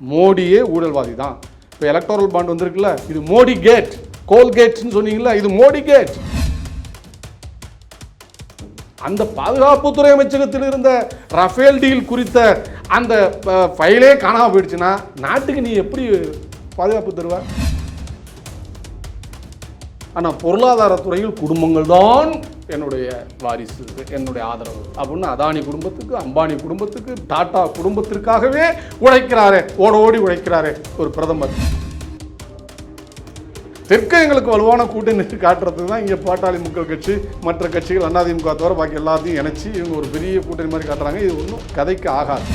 மோடியே ஊழல்வாதி தான் இப்போ எலக்டோரல் பாண்ட் வந்திருக்குல்ல இது மோடி கேட் கோல்கேட்னு சொன்னீங்கல்ல இது மோடி கேட் அந்த பாதுகாப்புத்துறை அமைச்சகத்தில் இருந்த ரஃபேல் டீல் குறித்த அந்த ஃபைலே காணாமல் போயிடுச்சுன்னா நாட்டுக்கு நீ எப்படி பாதுகாப்பு தருவ? ஆனால் பொருளாதாரத்துறையில் குடும்பங்கள் தான் என்னுடைய வாரிசு என்னுடைய ஆதரவு அப்படின்னு அதானி குடும்பத்துக்கு அம்பானி குடும்பத்துக்கு டாடா குடும்பத்திற்காகவே உழைக்கிறாரே ஓட ஓடி உழைக்கிறாரே ஒரு பிரதமர். தெற்க எங்களுக்கு வலுவான கூட்டணி காட்டுறதுக்கு தான் இங்கே பாட்டாளி மக்கள் கட்சி மற்ற கட்சிகள் அதிமுக தவிர பாக்கி எல்லாத்தையும் இணைச்சி இவங்க ஒரு பெரிய கூட்டணி மாதிரி காட்டுறாங்க. இது ஒன்றும் கதைக்கு ஆகாது.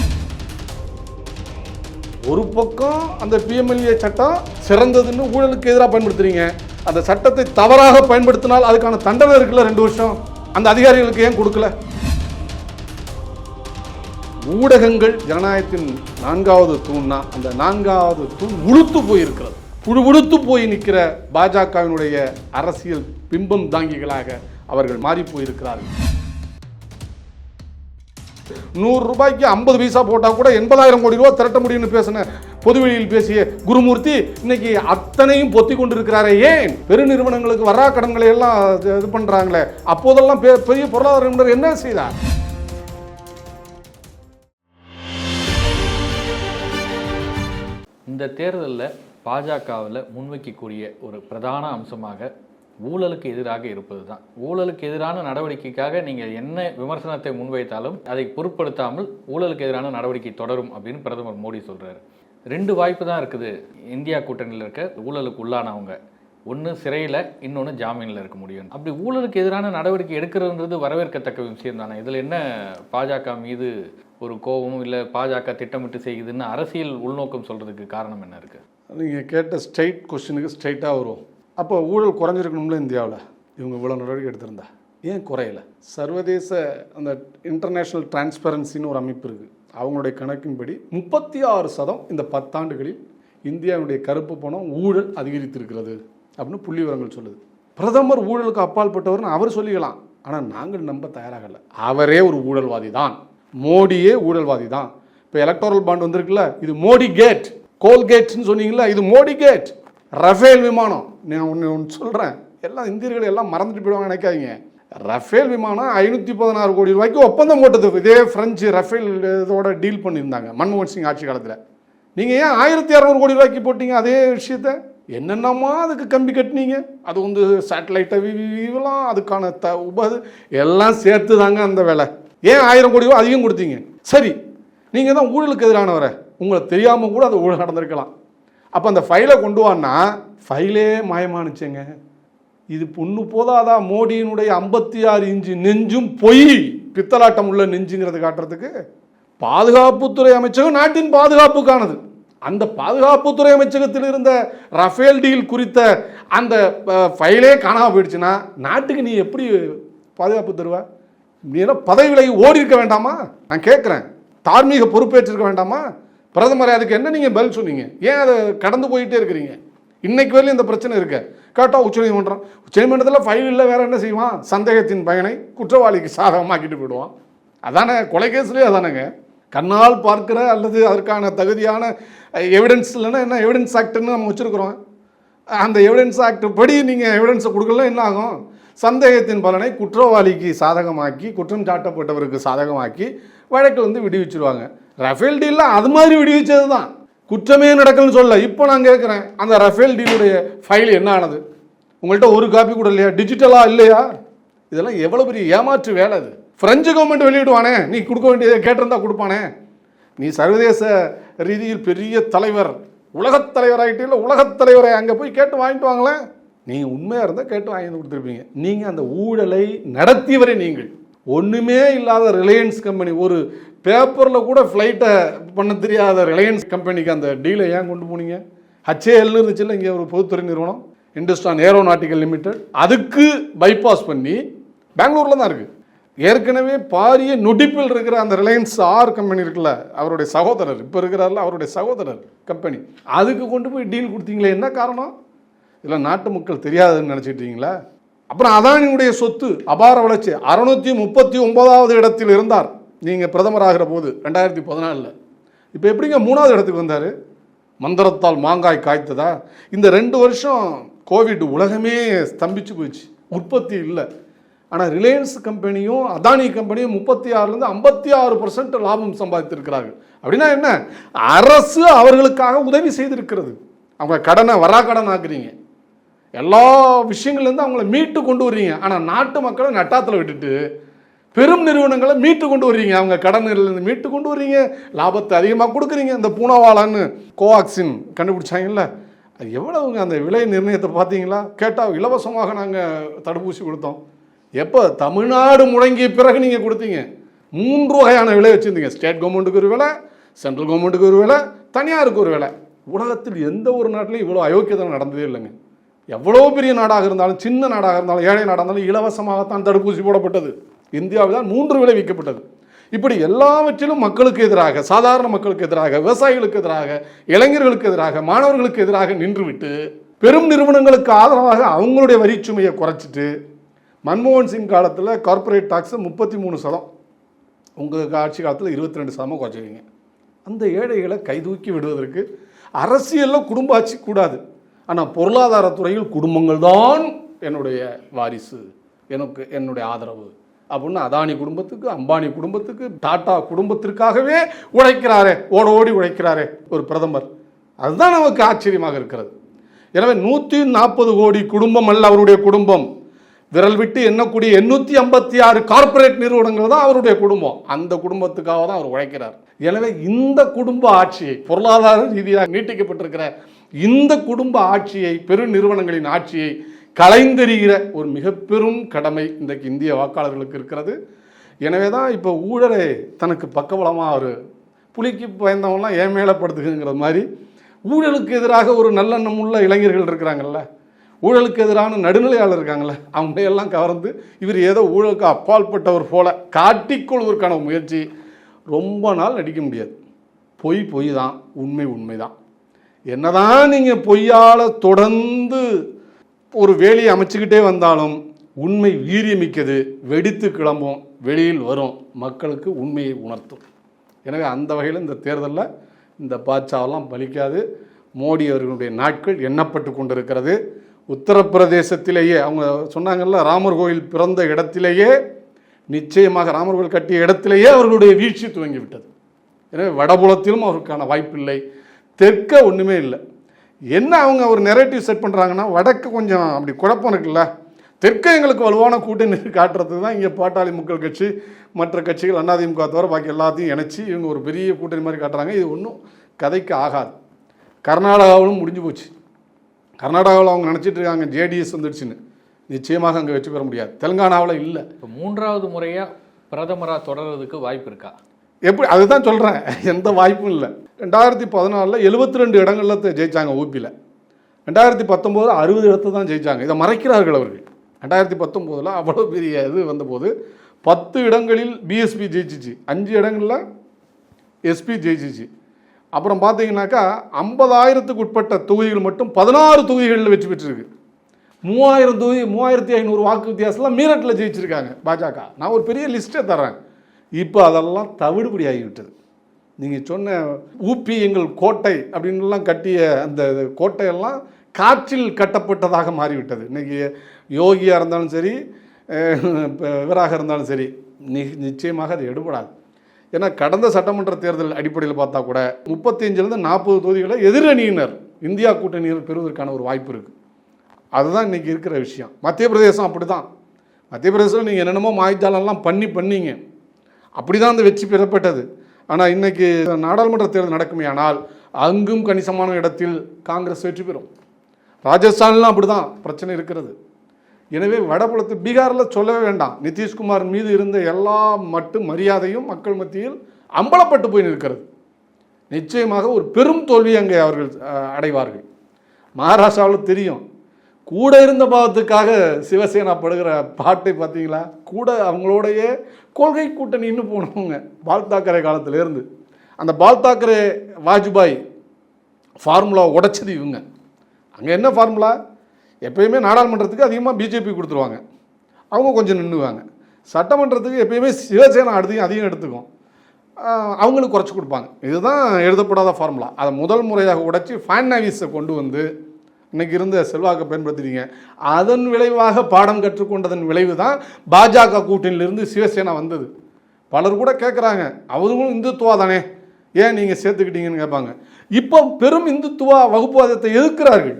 ஒரு பக்கம் அந்த பிஎம்எல்ஏ சட்டம் சிறந்ததுன்னு ஊழலுக்கு எதிராக பயன்படுத்துறீங்க. அந்த சட்டத்தை தவறாக பயன்படுத்தினால் அதுக்கான தண்டனை இருக்குல்ல ரெண்டு வருஷம்? அந்த அதிகாரிகளுக்கு ஏன் கொடுக்கல? ஊடகங்கள் ஜனநாயகத்தின் நான்காவது தூண்னா அந்த நான்காவது தூண் உளுத்து போயிருக்கிறது. புழு உளுத்து போய் நிற்கிற பாஜகவினுடைய அரசியல் பிம்பம் தாங்கிகளாக அவர்கள் மாறி போயிருக்கிறார்கள். நூறு ரூபாய்க்கு ஐம்பது பைசா போட்டால் கூட எண்பதாயிரம் கோடி ரூபா திரட்ட முடியும்னு பேசின பொதுவெளியில் பேசிய குருமூர்த்தி இன்னைக்கு அத்தனையும் பொத்தி கொண்டிருக்கிறாரே. ஏன்? பெருநிறுவனங்களுக்கு வரா கடன்களை எல்லாம் இது- பண்ணுறாங்களே பண்றாங்களே. அப்போதெல்லாம் பெ- பெரிய பொருளாதார நிபுணர் என்ன செய்தார்? இந்த தேர்தலில் பாஜகவில் முன்வைக்கக்கூடிய ஒரு பிரதான அம்சமாக ஊழலுக்கு எதிராக இருப்பது தான் ஊழலுக்கு எதிரான நடவடிக்கைக்காக நீங்கள் என்ன விமர்சனத்தை முன்வைத்தாலும் அதை பொருட்படுத்தாமல் ஊழலுக்கு எதிரான நடவடிக்கை தொடரும் அப்படின்னு பிரதமர் மோடி சொல்கிறாரு ரெண்டு வாய்ப்பு தான் இருக்குது. இந்தியா கூட்டணியில் இருக்க ஊழலுக்கு உள்ளானவங்க. ஒன்று சிறையில் இன்னொன்று ஜாமீனில் இருக்க முடியும். அப்படி ஊழலுக்கு எதிரான நடவடிக்கை எடுக்கிறதுன்றது வரவேற்கத்தக்க விஷயம் தானே. இதில் என்ன பாஜக மீது ஒரு கோபமும் இல்லை பாஜக திட்டமிட்டு செய்யுதுன்னு அரசியல் உள்நோக்கம் சொல்கிறதுக்கு காரணம் என்ன இருக்குது நீங்கள் கேட்ட ஸ்ட்ரைட் கொஸ்டினுக்கு ஸ்ட்ரைட்டாக வரும் அப்போ ஊழல் குறைஞ்சிருக்கணும்ல இந்தியாவில்? இவங்க இவ்வளோ நடவடிக்கை எடுத்திருந்தா. ஏன் குறையலை? சர்வதேச அந்த இன்டர்நேஷ்னல் டிரான்ஸ்பரன்சின்னு ஒரு அமைப்பு இருக்குது அவங்களுடைய கணக்கின்படி முப்பத்தி ஆறு சதம் இந்த பத்தாண்டுகளில் இந்தியாவுடைய கருப்பு பணம் ஊழல் அதிகரித்திருக்கிறது அப்படின்னு புள்ளி விவரங்கள் சொல்லுது. பிரதமர் ஊழலுக்கு அப்பாற்பட்டவர்னு அவர் சொல்லிக்கலாம். ஆனால் நாங்கள் நம்ப தயாராகலை. அவரே ஒரு ஊழல்வாதி தான் மோடியே ஊழல்வாதி தான் இப்போ எலக்டோரல் பாண்ட் வந்திருக்குல்ல? இது மோடி கேட் கோல்கேட்னு சொன்னீங்களா இது மோடி கேட் ரஃபேல் விமானம். நான் ஒன்று ஒன்று சொல்கிறேன் எல்லாம் இந்தியர்கள் எல்லாம் மறந்துட்டு போயிடுவாங்க நினைக்காதீங்க. ரஃபேல் விமானம் ஐநூற்றி பதினாறு கோடி ரூபாய்க்கு ஒப்பந்தம் போட்டது. இதே ஃப்ரெஞ்சு ரஃபேல் இதோட டீல் பண்ணியிருந்தாங்க மன்மோகன் சிங் ஆட்சி காலத்தில். நீங்கள் ஏன் ஆயிரத்தி இரநூறு கோடி ரூபாய்க்கு போட்டீங்க அதே விஷயத்த? என்னென்னமா அதுக்கு கம்பி கட்டினீங்க? அது வந்து சேட்டலைட்டை விவலாம் அதுக்கான த உப எல்லாம் சேர்த்து தாங்க அந்த வேலை. ஏன் ஆயிரம் கோடி ரூபா அதிகம் கொடுத்தீங்க? சரி நீங்கள் தான் ஊழலுக்கு எதிரானவரை. உங்களை தெரியாமல் கூட அது ஊழல் நடந்திருக்கலாம். அப்போ அந்த ஃபைலை கொண்டு வான்னா ஃபைலே மாயமானுச்சுங்க. இது பொண்ணு போதாதா? மோடியினுடைய ஐம்பத்தி ஆறு இன்ச்சு நெஞ்சும் பொய் பித்தலாட்டம் உள்ள நெஞ்சுங்கிறது காட்டுறதுக்கு பாதுகாப்புத்துறை அமைச்சகம் நாட்டின் பாதுகாப்புக்கானது. அந்த பாதுகாப்புத்துறை அமைச்சகத்தில் இருந்த ரஃபேல் டீல் குறித்த அந்த ஃபைலே காணாமல் போயிடுச்சுன்னா நாட்டுக்கு நீ எப்படி பாதுகாப்பு தருவ? நீ எல்லாம் பதவி விலகி ஓடி இருக்க வேண்டாமா? நான் கேட்குறேன் தார்மீக பொறுப்பேற்றிருக்க வேண்டாமா? பிரதமர் அதுக்கு என்ன நீங்கள் பதில் சொன்னீங்க? ஏன் அதை கடந்து போயிட்டே இருக்கிறீங்க? இன்னைக்கு வரையிலும் இந்த பிரச்சனை இருக்கு. கேட்டால் உச்சநீதிமன்றம் உச்சநீதிமன்றத்தில் ஃபைல் இல்லை வேற என்ன செய்வான்? சந்தேகத்தின் பயனை குற்றவாளிக்கு சாதகமாக்கிட்டு போயிடுவான். அதானே கொலை கேஸ்லேயே அதானேங்க. கண்ணால் பார்க்கிற அல்லது அதற்கான தகுதியான எவிடன்ஸ் இல்லைன்னா என்ன எவிடன்ஸ் ஆக்ட்னு நம்ம வச்சுருக்குறோம். அந்த எவிடன்ஸ் ஆக்ட் படி நீங்கள் எவிடன்ஸை கொடுக்கலாம் என்ன ஆகும்? சந்தேகத்தின் பலனை குற்றவாளிக்கு சாதகமாக்கி குற்றம் சாட்டப்பட்டவருக்கு சாதகமாக்கி வழக்கு வந்து விடுவிச்சிருவாங்க. ரஃபேல் டீல்லாம் அது மாதிரி விடுவிச்சது தான் குற்றமே நடக்கலன்னு சொல்ல இப்போ நான் கேட்குறேன் அந்த ரஃபேல் டீலுடைய ஃபைல் என்ன ஆனது? உங்கள்கிட்ட ஒரு காப்பி கூட இல்லையா? டிஜிட்டலாக இல்லையா? இதெல்லாம் எவ்வளோ பெரிய ஏமாற்று வேலை அது. ஃப்ரெஞ்சு கவர்மெண்ட் வெளியிடுவானே. நீ கொடுக்க வேண்டியதை கேட்டிருந்தா கொடுப்பானே. நீ சர்வதேச ரீதியில் பெரிய தலைவர் உலகத் தலைவர் இல்லை உலகத் தலைவரை அங்கே போய் கேட்டு வாங்கிட்டு வாங்களேன் நீங்கள் உண்மையாக இருந்தால் கேட்டு வாங்கி வந்து கொடுத்துருப்பீங்க. நீங்கள் அந்த ஊழலை நடத்தியவரே நீங்கள். ஒன்றுமே இல்லாத ரிலையன்ஸ் கம்பெனி ஒரு பேப்பரில் கூட ஃப்ளைட்டை பண்ண தெரியாத ரிலையன்ஸ் கம்பெனிக்கு அந்த டீலை ஏன் கொண்டு போனீங்க? ஹச்ஏஎல்னு இருந்துச்சுல்ல இங்கே ஒரு பொதுத்துறை நிறுவனம் இண்டஸ்டான் ஏரோநாட்டிக்கல் லிமிடெட் அதுக்கு பைபாஸ் பண்ணி பெங்களூரில் தான் இருக்குது ஏற்கனவே பாரிய நொடிப்பில் இருக்கிற அந்த ரிலையன்ஸ் ஆர் கம்பெனி இருக்குல்ல அவருடைய சகோதரர் இப்போ இருக்கிறார்ல அவருடைய சகோதரர் கம்பெனி அதுக்கு கொண்டு போய் டீல் கொடுத்தீங்களே என்ன காரணம்? இதில் நாட்டு மக்கள் தெரியாதுன்னு நினச்சிட்டீங்களா? அப்புறம் அதானியுடைய சொத்து அபார வளர்ச்சி. அறுநூற்றி முப்பத்தி ஒன்பதாவது இடத்தில் இருந்தார். நீங்கள் பிரதமர் ஆகிற போது ரெண்டாயிரத்தி பதினாலில். இப்போ எப்படிங்க மூணாவது இடத்துக்கு வந்தார்? மந்திரத்தால் மாங்காய் காய்த்ததா? இந்த ரெண்டு வருஷம் கோவிட் உலகமே ஸ்தம்பிச்சு போச்சு உற்பத்தி இல்லை. ஆனால் ரிலையன்ஸ் கம்பெனியும் அதானி கம்பெனியும் முப்பத்தி ஆறுலேருந்து ஐம்பத்தி ஆறு பர்சன்ட் லாபம் சம்பாதித்திருக்கிறார்கள். அப்படின்னா என்ன? அரசு அவர்களுக்காக உதவி செய்திருக்கிறது. அவங்க கடனை வரா கடன் ஆக்குறீங்க. எல்லா விஷயங்கள்லேருந்து அவங்கள மீட்டு கொண்டு வர்றீங்க. ஆனால் நாட்டு மக்களை நட்டாத்தில் விட்டுட்டு பெரும் நிறுவனங்களை மீட்டு கொண்டு வர்றீங்க. அவங்க கடன்களிலிருந்து மீட்டு கொண்டு வர்றீங்க. லாபத்தை அதிகமாக கொடுக்குறீங்க. இந்த பூனாவாலான்னு கோவாக்சின் கண்டுபிடிச்சாங்கல்ல. அது எவ்வளவுங்க அந்த விலை நிர்ணயத்தை பார்த்தீங்களா? கேட்டால் இலவசமாக நாங்கள் தடுப்பூசி கொடுத்தோம். எப்போ? தமிழ்நாடு முழங்கிய பிறகு நீங்கள் கொடுத்தீங்க. மூன்று வகையான விலை வச்சுருந்தீங்க. ஸ்டேட் கவர்மெண்ட்டுக்கு ஒரு விலை சென்ட்ரல் கவர்மெண்ட்டுக்கு ஒரு விலை தனியாருக்கு ஒரு விலை. உலகத்தில் எந்த ஒரு நாட்டிலையும் இவ்வளோ அயோக்கியத்தனம் நடந்ததே இல்லைங்க. எவ்வளோ பெரிய நாடாக இருந்தாலும் சின்ன நாடாக இருந்தாலும் ஏழை நாடாக இருந்தாலும் இலவசமாகத்தான் தடுப்பூசி போடப்பட்டது. இந்தியாவில் தான் மூன்று விளைவிக்கப்பட்டது இப்படி எல்லாவற்றிலும் மக்களுக்கு எதிராக சாதாரண மக்களுக்கு எதிராக விவசாயிகளுக்கு எதிராக இளைஞர்களுக்கு எதிராக மாணவர்களுக்கு எதிராக நின்றுவிட்டு பெரும் நிறுவனங்களுக்கு ஆதரவாக அவங்களுடைய வரிச்சுமையை குறைச்சிட்டு மன்மோகன் சிங் காலத்தில் கார்ப்பரேட் டாக்ஸை முப்பத்தி மூணு சதம். உங்கள் ஆட்சி காலத்தில் இருபத்தி ரெண்டு சதமாக குறைச்சிருக்கீங்க. அந்த ஏழைகளை கைதூக்கி விடுவதற்கு அரசியலில் குடும்ப ஆட்சி கூடாது. ஆனால் பொருளாதாரத்துறையில் குடும்பங்கள் தான் என்னுடைய வாரிசு எனக்கு என்னுடைய ஆதரவு. அப்படின்னு அதானி குடும்பத்துக்கு அம்பானி குடும்பத்துக்கு டாட்டா குடும்பத்திற்காகவே உழைக்கிறாரே ஓட ஓடி உழைக்கிறாரே ஒரு பிரதமர். அதுதான் நமக்கு ஆச்சரியமாக இருக்கிறது. எனவே நூற்றி நாற்பது கோடி குடும்பம் அல்ல அவருடைய குடும்பம். விரல் விட்டு எண்ணக்கூடிய எண்ணூற்றி ஐம்பத்தி ஆறு கார்ப்பரேட் நிறுவனங்கள் தான் அவருடைய குடும்பம். அந்த குடும்பத்துக்காக தான் அவர் உழைக்கிறார். எனவே இந்த குடும்ப ஆட்சியை பொருளாதார ரீதியாக நீட்டிக்கப்பட்டிருக்கிற இந்த குடும்ப ஆட்சியை பெரு நிறுவனங்களின் ஆட்சியை கலைந்தெறிகிற ஒரு மிக பெரும் கடமை இன்றைக்கு இந்திய வாக்காளர்களுக்கு இருக்கிறது. எனவே தான் இப்போ ஊழலை தனக்கு பக்கபலமாக அவர் புலிக்கு பயந்தவங்களாம் ஏன் மேலே மாதிரி ஊழலுக்கு எதிராக ஒரு நல்லெண்ணம் உள்ள இளைஞர்கள் இருக்கிறாங்கல்ல. ஊழலுக்கு எதிரான நடுநிலையாளர் இருக்காங்கல்ல. அவங்களையெல்லாம் கவர்ந்து இவர் ஏதோ ஊழலுக்கு அப்பால்பட்டவர் போல காட்டிக்கொள்வதற்கான முயற்சி ரொம்ப நாள் நடிக்க முடியாது. பொய் பொய் தான் உண்மை உண்மை தான் என்னதான் நீங்கள் பொய்யால் தொடர்ந்து ஒரு வேலியை அமைச்சுக்கிட்டே வந்தாலும் உண்மை வீரியமிக்கது வெடித்து கிளம்பும் வெளியில் வரும் மக்களுக்கு உண்மையை உணர்த்தும். எனவே அந்த வகையில் இந்த தேர்தலில் இந்த பாட்சாவெல்லாம் பலிக்காது. மோடி அவர்களுடைய நாட்கள் எண்ணப்பட்டு கொண்டிருக்கிறது. உத்தரப்பிரதேசத்திலேயே அவங்க சொன்னாங்கல்ல ராமர் கோயில் பிறந்த இடத்திலேயே நிச்சயமாக ராமர் கோயில் கட்டிய இடத்திலேயே அவர்களுடைய வீழ்ச்சி துவங்கி விட்டது எனவே வடபுலத்திலும் அவருக்கான வாய்ப்பில்லை. தெற்க ஒன்றுமே இல்லை. என்ன அவங்க ஒரு நெரேட்டிவ் செட் பண்ணுறாங்கன்னா வடக்கு கொஞ்சம் அப்படி குழப்பம் இருக்குல்ல. தெற்கு எங்களுக்கு வலுவான கூட்டணி காட்டுறதுக்கு தான் இங்கே பாட்டாளி மக்கள் கட்சி மற்ற கட்சிகள் அதிமுக தவிர பாக்கி எல்லாத்தையும் இணைச்சி இவங்க ஒரு பெரிய கூட்டணி மாதிரி காட்டுறாங்க. இது ஒன்றும் கதைக்கு ஆகாது. கர்நாடகாவிலும் முடிஞ்சு போச்சு. கர்நாடகாவில் அவங்க நினச்சிட்டு இருக்காங்க ஜேடிஎஸ் வந்துடுச்சுன்னு. நிச்சயமாக அங்கே வெற்றி பெற முடியாது. தெலுங்கானாவில் இல்லை. இப்போ மூன்றாவது முறையாக பிரதமராக தொடர்றதுக்கு வாய்ப்பு இருக்கா? எப்படி அதுதான் சொல்கிறேன் எந்த வாய்ப்பும் இல்லை. ரெண்டாயிரத்தி பதினாலில் எழுபத்தி ரெண்டு இடங்களில் ஜெயித்தாங்க ஓபியில் ஊபியில் ரெண்டாயிரத்தி பத்தொம்போது அறுபது இடத்துல தான் ஜெயிச்சாங்க. இதை மறைக்கிறார்கள் அவர்கள். ரெண்டாயிரத்தி பத்தொம்போதில் அவ்வளோ பெரிய இது வந்தபோது பத்து இடங்களில் பிஎஸ்பி ஜெயிச்சிச்சு. அஞ்சு இடங்களில் எஸ்பி ஜெயிச்சிச்சு. அப்புறம் பார்த்தீங்கன்னாக்கா ஐம்பதாயிரத்துக்கு உட்பட்ட தொகுதிகள் மட்டும் பதினாறு தொகுதிகளில் வெற்றி பெற்றிருக்கு. மூவாயிரம் தொகுதி மூவாயிரத்தி ஐநூறு வாக்கு வித்தியாசத்தில் மீரட்டில் ஜெயிச்சிருக்காங்க பாஜக நான் ஒரு பெரிய லிஸ்ட்டே தரேன் இப்போ அதெல்லாம் தவிடுபடி ஆகிவிட்டது நீங்கள் சொன்ன ஊப்பி எங்கள் கோட்டை அப்படின்லாம் கட்டிய அந்த கோட்டையெல்லாம் காற்றில் கட்டப்பட்டதாக மாறிவிட்டது. இன்றைக்கி யோகியாக இருந்தாலும் சரி விவராக இவராக இருந்தாலும் சரி நி நிச்சயமாக அது எடுபடாது. ஏன்னா கடந்த சட்டமன்ற தேர்தல் அடிப்படையில் பார்த்தா கூட முப்பத்தஞ்சிலேருந்து நாற்பது தொகுதிகளை எதிரணியினர் இந்தியா கூட்டணியினர் பெறுவதற்கான ஒரு வாய்ப்பு இருக்குது அதுதான் இன்றைக்கி இருக்கிற விஷயம். மத்திய பிரதேசம் அப்படி தான் மத்திய பிரதேசம் நீங்கள் என்னென்னமோ மாய்ஜாலெல்லாம் பண்ணி பண்ணீங்க. அப்படி தான் அந்த வெற்றி பெறப்பட்டது. ஆனால் இன்னைக்கு நாடாளுமன்ற தேர்தல் நடக்குமே ஆனால் அங்கும் கணிசமான இடத்தில் காங்கிரஸ் வெற்றி பெறும். ராஜஸ்தான்லாம் அப்படி தான் பிரச்சனை இருக்கிறது. எனவே வடபுலத்து பீகாரில் சொல்லவே வேண்டாம். நிதிஷ்குமார் மீது இருந்த எல்லா மட்டும் மரியாதையும் மக்கள் மத்தியில் அம்பலப்பட்டு போய் நிற்கிறது. நிச்சயமாக ஒரு பெரும் தோல்வி அங்கே அவர்கள் அடைவார்கள். மகாராஷ்டிராவில் தெரியும். கூட இருந்த பாவத்துக்காக சிவசேனா படுகிற பாட்டை பார்த்தீங்களா? கூட அவங்களோடைய கொள்கை கூட்டணின்னு போனவங்க பால் தாக்கரே காலத்திலேருந்து. அந்த பால் தாக்கரே வாஜ்பாய் ஃபார்முலா உடைச்சது இவங்க. அங்கே என்ன ஃபார்முலா? எப்பயுமே நாடாளுமன்றத்துக்கு அதிகமாக பிஜேபி கொடுத்துருவாங்க. அவங்க கொஞ்சம் நின்றுவாங்க சட்டமன்றத்துக்கு எப்பயுமே சிவசேனா அடுத்தையும் அதிகம் எடுத்துக்கும். அவங்களுக்கு குறைச்சி கொடுப்பாங்க. இதுதான் எழுதப்படாத ஃபார்முலா. அதை முதல் முறையாக உடைச்சி ஃபேன் நாவிஸை கொண்டு வந்து இன்னைக்கு இருந்த செல்வாக்கை பயன்படுத்துறீங்க அதன் விளைவாக பாடம் கற்றுக்கொண்டதன் விளைவு தான் பாஜக கூட்டணியிலிருந்து சிவசேனா வந்தது. பலர் கூட கேட்குறாங்க அவங்களும் இந்துத்துவா தானே? ஏன் நீங்கள் சேர்த்துக்கிட்டீங்கன்னு கேட்பாங்க. இப்போ பெரும் இந்துத்துவா வகுப்புவாதத்தை எதிர்க்கிறார்கள்.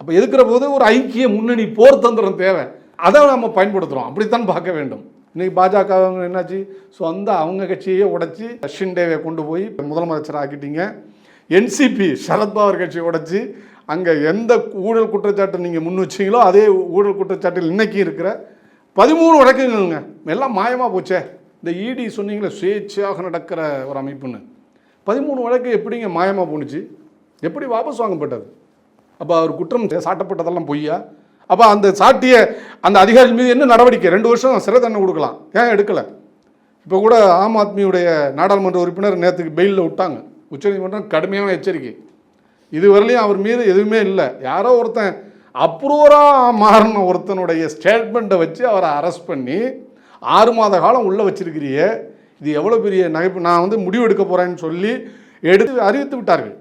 அப்போ எதுக்குற போது ஒரு ஐக்கிய முன்னணி போர் தந்திரம் தேவை. அதை நம்ம பயன்படுத்துகிறோம் அப்படித்தான் பார்க்க வேண்டும். இன்றைக்கி பாஜக என்னாச்சு? சொந்த அவங்க கட்சியே உடைச்சி டேவை கொண்டு போய் முதலமைச்சர் ஆக்கிட்டீங்க என்சிபி சரத்பவர் கட்சியை உடைச்சி அங்கே எந்த ஊழல் குற்றச்சாட்டு நீங்கள் முன் வச்சீங்களோ அதே ஊழல் குற்றச்சாட்டில் இன்றைக்கி இருக்கிற பதிமூணு வழக்குகள்ங்க எல்லாம் மாயமாக போச்சே. இந்த இடி சொன்னீங்களே சுயேட்சையாக நடக்கிற ஒரு அமைப்புன்னு. பதிமூணு வழக்கு எப்படிங்க மாயமாக போணுச்சு? எப்படி வாபஸ் வாங்கப்பட்டது? அப்போ அவர் குற்றம் சாட்டப்பட்டதெல்லாம் பொய்யா? அப்போ அந்த சாட்டிய அந்த அதிகாரி மீது என்ன நடவடிக்கை? ரெண்டு வருஷம் சிறை தண்டனை கொடுக்கலாம். ஏன் எடுக்கலை? இப்போ கூட ஆம் ஆத்மியுடைய நாடாளுமன்ற உறுப்பினர் நேற்றுக்கு பெயிலில் விட்டாங்க. உச்சநீதிமன்றம் கடுமையான எச்சரிக்கை. இதுவரையிலையும் அவர் மீது எதுவுமே இல்லை. யாரோ ஒருத்தன் அப்ரூவராக மாறின ஒருத்தனுடைய ஸ்டேட்மெண்ட்டை வச்சு அவரை அரெஸ்ட் பண்ணி ஆறு மாத காலம் உள்ளே வச்சிருக்கிறியே இது எவ்வளோ பெரிய நகைப்பு? நான் வந்து முடிவு எடுக்க போகிறேன்னு சொல்லி எடுத்து அறிவித்து விட்டார்கள்.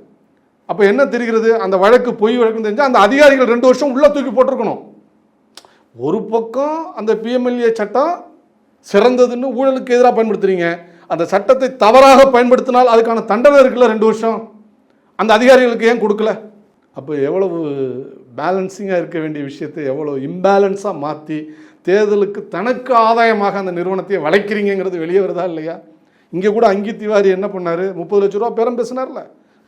அப்போ என்ன தெரிகிறது? அந்த வழக்கு பொய் வழக்குன்னு தெரிஞ்சால் அந்த அதிகாரிகள் ரெண்டு வருஷம் உள்ளே தூக்கி போட்டிருக்கணும். ஒரு பக்கம் அந்த பிஎம்எல்ஏ சட்டம் சிறந்ததுன்னு ஊழலுக்கு எதிராக பயன்படுத்துகிறீங்க அந்த சட்டத்தை தவறாக பயன்படுத்தினால் அதுக்கான தண்டனை இருக்குல்ல ரெண்டு வருஷம்? அந்த அதிகாரிகளுக்கு ஏன் கொடுக்கல? அப்போ எவ்வளவு பேலன்சிங்காக இருக்க வேண்டிய விஷயத்தை எவ்வளோ இம்பேலன்ஸாக மாற்றி தேர்தலுக்கு தனக்கு ஆதாயமாக அந்த நிறுவனத்தையே வளைக்கிறீங்கிறது வெளியே வருதா இல்லையா? இங்கே கூட அங்கி திவாரி என்ன பண்ணார்? முப்பது லட்ச ரூபா பேரம் பேசினார்ல.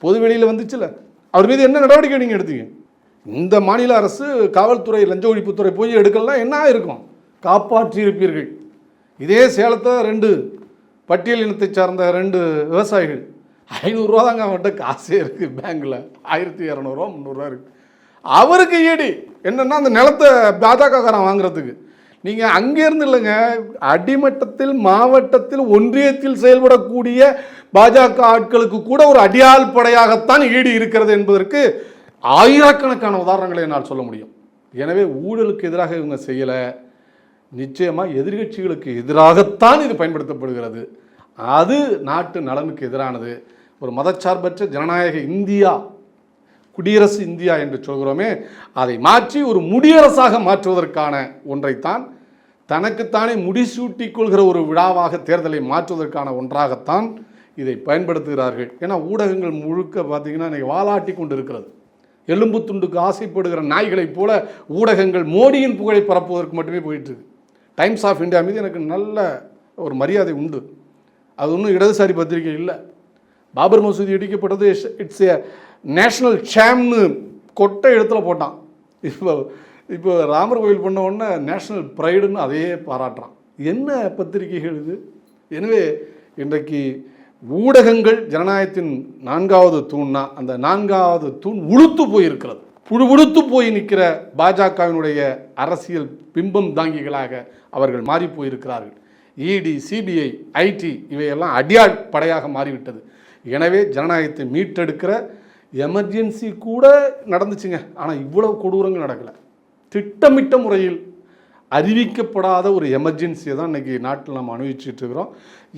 பொது வெளியில் வந்துச்சுல. அவர் மீது என்ன நடவடிக்கை நீங்கள் எடுத்தீங்க? இந்த மாநில அரசு காவல்துறை லஞ்ச ஒழிப்புத்துறை போய் எடுக்கலாம் என்ன இருக்கும் காப்பாற்றி இருப்பீர்கள் இதே சேலத்தை ரெண்டு பட்டியல் இனத்தை சார்ந்த ரெண்டு விவசாயிகள் ஐநூறுரூவா தாங்க அவன்கிட்ட காசே இருக்குது பேங்க்கில் ஆயிரத்தி இரநூறுவா முந்நூறுரூவா இருக்குது அவருக்கு ஈடி. என்னென்னா அந்த நிலத்தை பாஜகக்காரன் வாங்குறதுக்கு. நீங்கள் அங்கேருந்து இல்லைங்க அடிமட்டத்தில் மாவட்டத்தில் ஒன்றியத்தில் செயல்படக்கூடிய பாஜக ஆட்களுக்கு கூட ஒரு அடியாள் படையாகத்தான் ஈடு இருக்கிறது என்பதற்கு ஆயிரக்கணக்கான உதாரணங்களை என்னால் சொல்ல முடியும். எனவே ஊழலுக்கு எதிராக இவங்க செய்யலை. நிச்சயமாக எதிர்கட்சிகளுக்கு எதிராகத்தான் இது பயன்படுத்தப்படுகிறது. அது நாட்டு நலனுக்கு எதிரானது. ஒரு மதச்சார்பற்ற ஜனநாயக இந்தியா குடியரசு இந்தியா என்று சொல்கிறோமே அதை மாற்றி ஒரு முடியரசாக மாற்றுவதற்கான ஒன்றைத்தான் தனக்குத்தானே முடிசூட்டி கொள்கிற ஒரு விழாவாக தேர்தலை மாற்றுவதற்கான ஒன்றாகத்தான் இதை பயன்படுத்துகிறார்கள். ஏன்னா ஊடகங்கள் முழுக்க பார்த்தீங்கன்னா இன்றைக்கி வாலாட்டி கொண்டு இருக்கிறது எலும்பு துண்டுக்கு ஆசைப்படுகிற நாய்களைப் போல ஊடகங்கள் மோடியின் புகழை பரப்புவதற்கு மட்டுமே போயிட்டுருக்கு. டைம்ஸ் ஆஃப் இந்தியா மீது எனக்கு நல்ல ஒரு மரியாதை உண்டு. அது ஒன்றும் இடதுசாரி பத்திரிகை இல்லை. பாபர் மசூதி இடிக்கப்பட்டது இட்ஸ் ஏ நேஷனல் ஷேம்னு கொட்டை இடத்துல போட்டான். இப்போ இப்போ ராமர் கோயில் பண்ண உடனே நேஷனல் ப்ரைடுன்னு அதையே பாராட்டுறான். என்ன பத்திரிகைகள் இது? எனவே இன்றைக்கு ஊடகங்கள் ஜனநாயகத்தின் நான்காவது தூண்னா அந்த நான்காவது தூண் உளுத்து போயிருக்கிறது. புழு உளுத்து போய் நிற்கிற பாஜகவினுடைய அரசியல் பிம்பம் தாங்கிகளாக அவர்கள் மாறி போயிருக்கிறார்கள். இடி சிபிஐ ஐடி இவையெல்லாம் அடியாள் படையாக மாறிவிட்டது. எனவே ஜனநாயகத்தை மீட்டெடுக்கிற எமர்ஜென்சி கூட நடந்துச்சுங்க. ஆனால் இவ்வளவு கொடூரங்கள் நடக்கலை. திட்டமிட்ட முறையில் அறிவிக்கப்படாத ஒரு எமர்ஜென்சியை தான் இன்றைக்கி நாட்டில் நம்ம அனுபவிச்சுட்டு இருக்கிறோம்.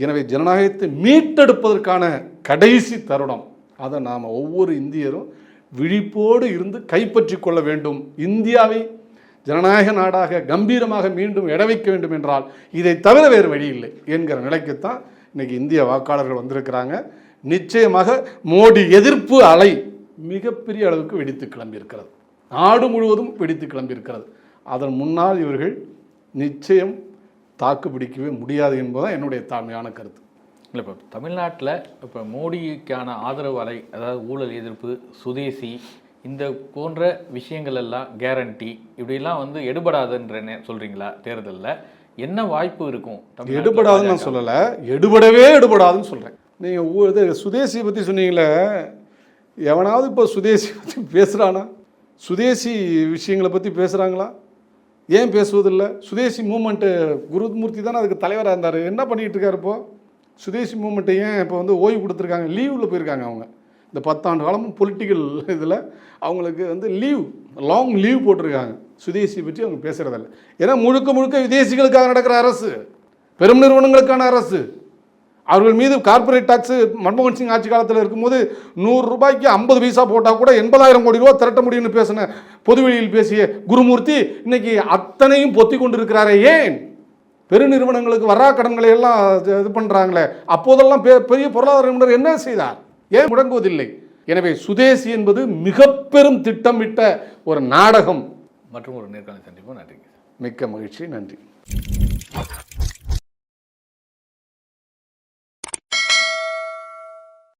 எனவே ஜனநாயகத்தை மீட்டெடுப்பதற்கான கடைசி தருணம். அதை நாம் ஒவ்வொரு இந்தியரும் விழிப்போடு இருந்து கைப்பற்றி கொள்ள வேண்டும். இந்தியாவை ஜனநாயக நாடாக கம்பீரமாக மீண்டும் இட வைக்க வேண்டும் என்றால் இதை தவிர வேறு வழி இல்லை என்கிற நிலைக்குத்தான் இன்னைக்கு இந்திய வாக்காளர்கள் வந்திருக்கிறாங்க. நிச்சயமாக மோடி எதிர்ப்பு அலை மிகப்பெரிய அளவுக்கு வெடித்து கிளம்பியிருக்கிறது. நாடு முழுவதும் வெடித்து கிளம்பியிருக்கிறது. அதன் முன்னால் இவர்கள் நிச்சயம் தாக்கு பிடிக்கவே முடியாது என்பதுதான் என்னுடைய தாழ்மையான கருத்து. இல்லை இப்போ தமிழ்நாட்டில் இப்போ மோடிக்கான ஆதரவு அலை அதாவது ஊழல் எதிர்ப்பு சுதேசி இந்த போன்ற விஷயங்கள் எல்லாம் கேரண்டி இப்படிலாம் வந்து எடுபடாதுன்ற சொல்றீங்களா தேர்தலில்? என்ன வாய்ப்பு இருக்கும்? எடுபடாதுன்னு நான்? சொல்லலை. எடுபடவே எடுபடாதுன்னு சொல்கிறேன் நீங்கள் இது சுதேசியை பற்றி சொன்னீங்களே எவனாவது இப்போ சுதேசி பற்றி பேசுகிறானா சுதேசி விஷயங்களை பற்றி பேசுகிறாங்களா ஏன் பேசுவதில்லை? சுதேசி மூமெண்ட்டு குருமூர்த்தி தானே அதுக்கு தலைவராக இருந்தார். என்ன பண்ணிகிட்டு இருக்கார் இப்போது சுதேசி மூமெண்ட்டை ஏன் இப்போ வந்து ஓய்வு கொடுத்துருக்காங்க? லீவில் போயிருக்காங்க அவங்க. இந்த பத்தாண்டு காலமும் பொலிட்டிக்கல் இதில் அவங்களுக்கு வந்து லீவ் லாங் லீவ் போட்டிருக்காங்க. சுதேசி பற்றி அவங்க பேசுகிறதில்ல ஏன்னா முழுக்க முழுக்க விதேசிகளுக்காக நடக்கிற அரசு பெரும் நிறுவனங்களுக்கான அரசு. அவர்கள் மீது கார்ப்பரேட் டாக்ஸ் மன்மோகன் சிங் ஆட்சி காலத்தில் இருக்கும்போது நூறு ரூபாய்க்கு ஐம்பது பைசா போட்டால் கூட எண்பதாயிரம் கோடி ரூபா திரட்ட முடியும்னு பேசின பொதுவெளியில் பேசிய குருமூர்த்தி இன்னைக்கு அத்தனையும் பொத்தி கொண்டு இருக்கிறாரே ஏன் பெருநிறுவனங்களுக்கு வரா கடன்களை எல்லாம் இது- பண்ணுறாங்களே அப்போதெல்லாம் பெரிய பொருளாதார நிபுணர் என்ன செய்தார்? ஏன் முடங்குவதில்லை? எனவே சுதேசி என்பது மிக பெரும் திட்டமிட்ட ஒரு நாடகம். மற்றும் ஒரு நேர்காணல் சந்திப்போம். நன்றிங்க மிக்க மகிழ்ச்சி. நன்றி.